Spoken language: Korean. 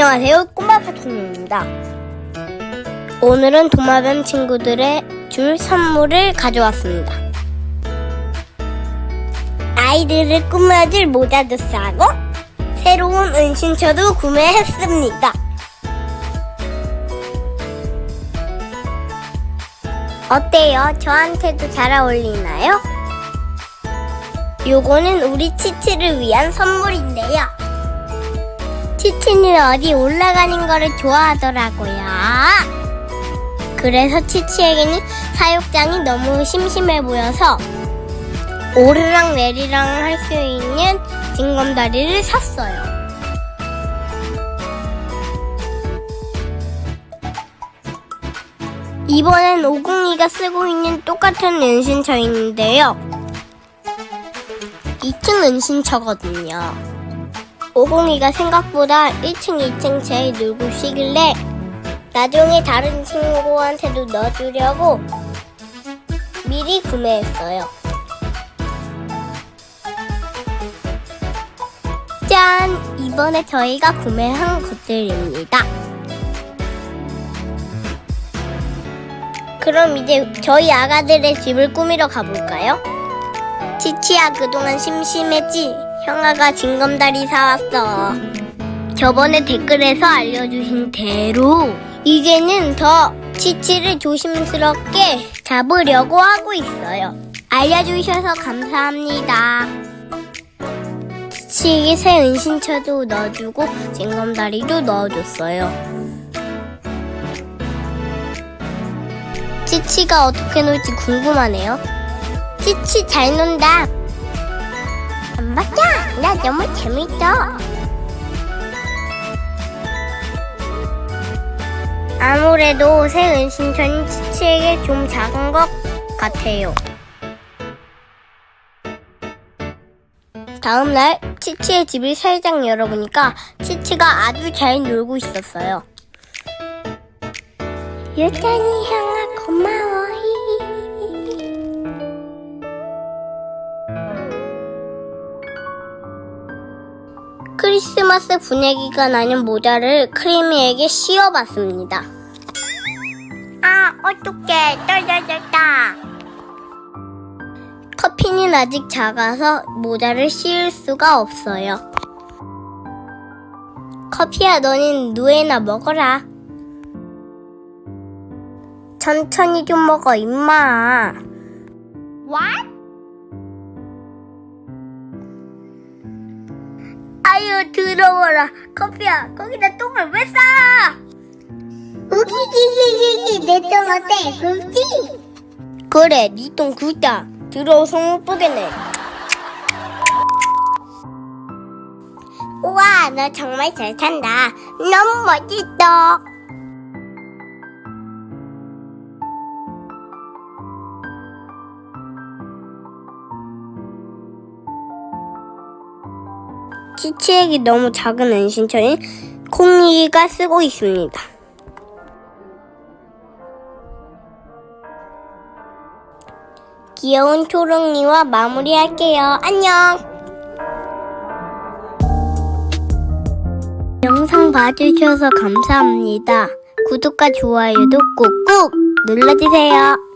안녕하세요. 꼬마 파토님입니다. 오늘은 도마뱀 친구들의 줄 선물을 가져왔습니다. 아이들을 꾸며줄 모자도 싸고 새로운 은신처도 구매했습니다. 어때요? 저한테도 잘 어울리나요? 요거는 우리 치치를 위한 선물인데요. 치치는 어디 올라가는 거를 좋아하더라고요. 그래서 치치에게는 사육장이 너무 심심해 보여서 오르락 내리락 할 수 있는 징검다리를 샀어요. 이번엔 오공이가 쓰고 있는 똑같은 은신처인데요. 2층 은신처거든요. 오공이가 생각보다 1층, 2층 제일 놀고 쉬길래 나중에 다른 친구한테도 넣어주려고 미리 구매했어요. 짠! 이번에 저희가 구매한 것들입니다. 그럼 이제 저희 아가들의 집을 꾸미러 가볼까요? 치치야 그동안 심심했지? 형아가 징검다리 사왔어. 저번에 댓글에서 알려주신 대로 이제는 더 치치를 조심스럽게 잡으려고 하고 있어요. 알려주셔서 감사합니다. 치치에게 새 은신처도 넣어주고 징검다리도 넣어줬어요. 치치가 어떻게 놀지 궁금하네요. 치치 잘 논다. 맞아, 나 너무 재밌어. 아무래도 새 은신처는 치치에게 좀 작은 것 같아요. 다음날 치치의 집을 살짝 열어보니까 치치가 아주 잘 놀고 있었어요. 유찬이 형 크리스마스 분위기가 나는 모자를 크리미에게 씌워봤습니다. 아, 어떡해. 떨어졌다. 커피는 아직 작아서 모자를 씌울 수가 없어요. 커피야, 너는 누에나 먹어라. 천천히 좀 먹어, 임마. What? 아유, 더러워라. 커피야, 거기다 똥을 왜 싸? 우기기기기기, 내 똥 어때? 굵지? 그래, 네똥 굵다. 더러워서 못 보겠네. 우와, 너 정말 잘 산다. 너무 멋있어. 치치에게 너무 작은 은신처인 콩이가 쓰고 있습니다. 귀여운 초롱이와 마무리할게요. 안녕! 영상 봐주셔서 감사합니다. 구독과 좋아요도 꾹꾹 눌러주세요.